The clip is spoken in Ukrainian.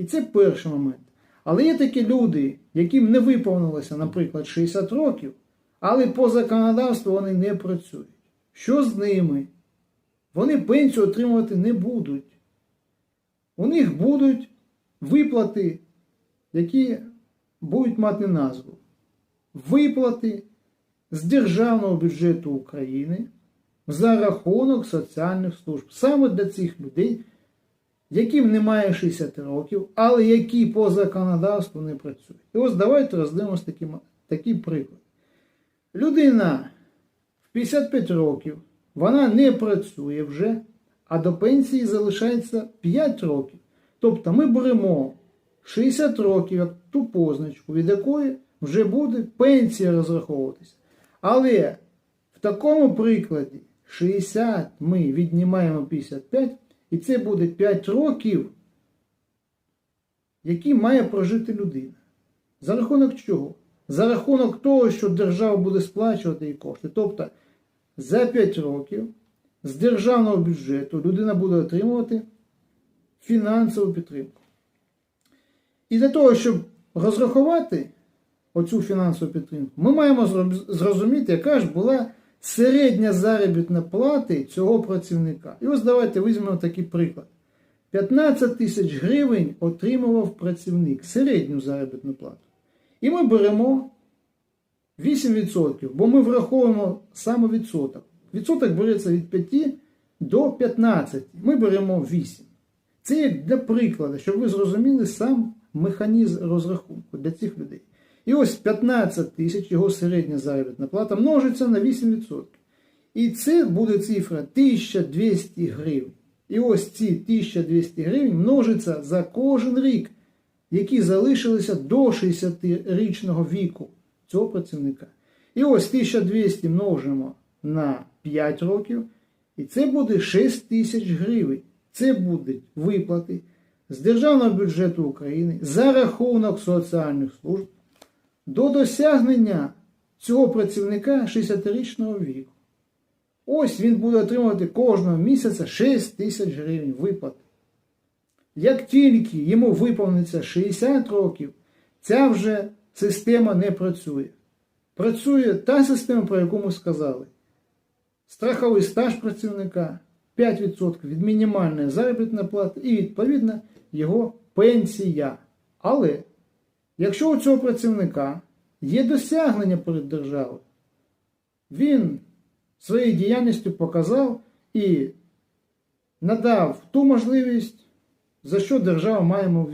І це перший момент. Але є такі люди, яким не виповнилося, наприклад, 60 років, але по законодавству вони не працюють. Що з ними? Вони пенсію отримувати не будуть. У них будуть виплати, які будуть мати назву. Виплати з державного бюджету України за рахунок соціальних служб. Саме для цих людей, яким немає 60 років, але які по законодавству не працюють. І ось давайте роздивимося такий, такий приклад. Людина в 55 років, вона не працює вже, а до пенсії залишається 5 років. Тобто ми беремо 60 років як ту позначку, від якої вже буде пенсія розраховуватися. Але в такому прикладі 60 ми віднімаємо 55, і це буде 5 років, які має прожити людина. За рахунок чого? За рахунок того, що держава буде сплачувати їй кошти. Тобто за 5 років з державного бюджету людина буде отримувати фінансову підтримку. І для того, щоб розрахувати оцю фінансову підтримку, ми маємо зрозуміти, яка ж була середня заробітна плати цього працівника. І ось давайте візьмемо такий приклад. 15 тисяч гривень отримував працівник середню заробітну плату. І ми беремо 8%, бо ми враховуємо саме відсоток. Відсоток береться від 5 до 15. Ми беремо 8. Це як для прикладу, щоб ви зрозуміли сам механізм розрахунку для цих людей. І ось 15 тисяч його середня заробітна плата множиться на 8%. І це буде цифра 1200 гривень. І ось ці 1200 гривень множиться за кожен рік, які залишилися до 60-річного віку цього працівника. І ось 1200 множимо на 5 років, і це буде 6 тисяч гривень. Це будуть виплати з Державного бюджету України за рахунок соціальних служб до досягнення цього працівника 60-річного віку. Ось він буде отримувати кожного місяця 6 тисяч гривень виплати. Як тільки йому виповниться 60 років, ця вже система не працює. Працює та система, про яку ми сказали. Страховий стаж працівника 5% від мінімальної заробітної плати і, відповідно, його пенсія. Але якщо у цього працівника є досягнення перед державою, він своєю діяльністю показав і надав ту можливість, за що держава має йому